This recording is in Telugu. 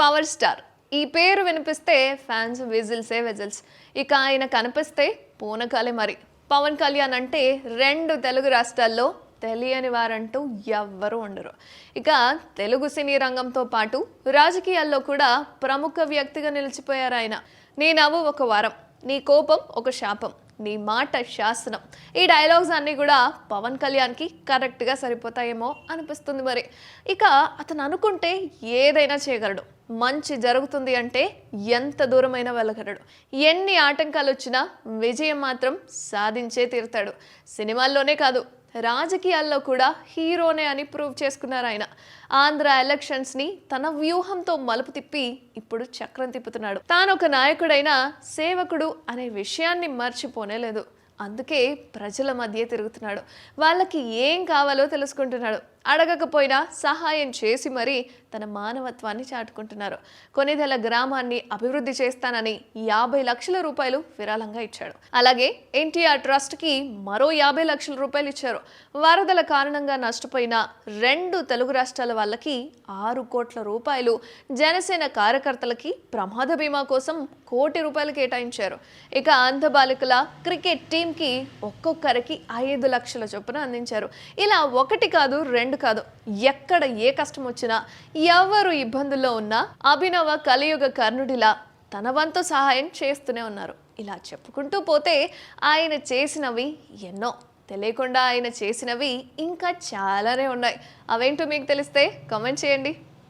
Power star. ఈ పేరు వినిపిస్తే ఫ్యాన్స్ విజిల్సే విజిల్స్. ఇక ఆయన కనిపిస్తే పూనకాలే మరి. పవన్ కళ్యాణ్ అంటే రెండు తెలుగు రాష్ట్రాల్లో తెలియని వారంటూ ఎవ్వరూ ఉండరు. ఇక తెలుగు సినీ రంగంతో పాటు రాజకీయాల్లో కూడా ప్రముఖ వ్యక్తిగా నిలిచిపోయారు ఆయన. నీ నవ్వు ఒక వారం నీ కోపం ఒక శాపం. నీ మాట శాసనం. ఈ డైలాగ్స్ అన్నీ కూడా పవన్ కళ్యాణ్కి కరెక్ట్గా సరిపోతాయేమో అనిపిస్తుంది మరి. ఇక అతను అనుకుంటే ఏదైనా చేయగలడు. మంచి జరుగుతుంది అంటే ఎంత దూరమైనా వెళ్ళగలడు. ఎన్ని ఆటంకాలు వచ్చినా విజయం మాత్రం సాధించే తీరుతాడు. సినిమాల్లోనే కాదు రాజకీయాల్లో కూడా హీరోనే అని ప్రూవ్ చేసుకున్నారు ఆయన. ఆంధ్ర ఎలక్షన్స్ని తన వ్యూహంతో మలుపు తిప్పి ఇప్పుడు చక్రం తిప్పుతున్నాడు. తాను ఒక నాయకుడైన సేవకుడు అనే విషయాన్ని మర్చిపోనే లేదు. అందుకే ప్రజల మధ్య తిరుగుతున్నాడు. వాళ్ళకి ఏం కావాలో తెలుసుకుంటున్నాడు. అడగకపోయినా సహాయం చేసి మరీ తన మానవత్వాన్ని చాటుకుంటున్నారు. కొనిదెల గ్రామాన్ని అభివృద్ధి చేస్తానని యాభై లక్షల రూపాయలు విరాళంగా ఇచ్చాడు. అలాగే ఎన్టీఆర్ ట్రస్ట్కి మరో యాభై లక్షల రూపాయలు ఇచ్చారు. వరదల కారణంగా నష్టపోయిన రెండు తెలుగు రాష్ట్రాల వాళ్ళకి ఆరు కోట్ల రూపాయలు జనసేన కార్యకర్తలకి ప్రమాద బీమా కోసం కోటి రూపాయలు కేటాయించారు. ఇక అంధ బాలికల క్రికెట్ టీంకి ఒక్కొక్కరికి ఐదు లక్షల చొప్పున అందించారు. ఇలా ఒకటి కాదు రెండు రెండు కాదు ఎక్కడ ఏ కష్టం వచ్చినా ఎవరు ఇబ్బందుల్లో ఉన్నా అభినవ కలియుగ కర్ణుడిలా తన వంతు సహాయం చేస్తూనే ఉన్నారు. ఇలా చెప్పుకుంటూ పోతే ఆయన చేసినవి ఎన్నో. తెలియకుండా ఆయన చేసినవి ఇంకా చాలానే ఉన్నాయి. అవేంటో మీకు తెలిస్తే కామెంట్ చేయండి.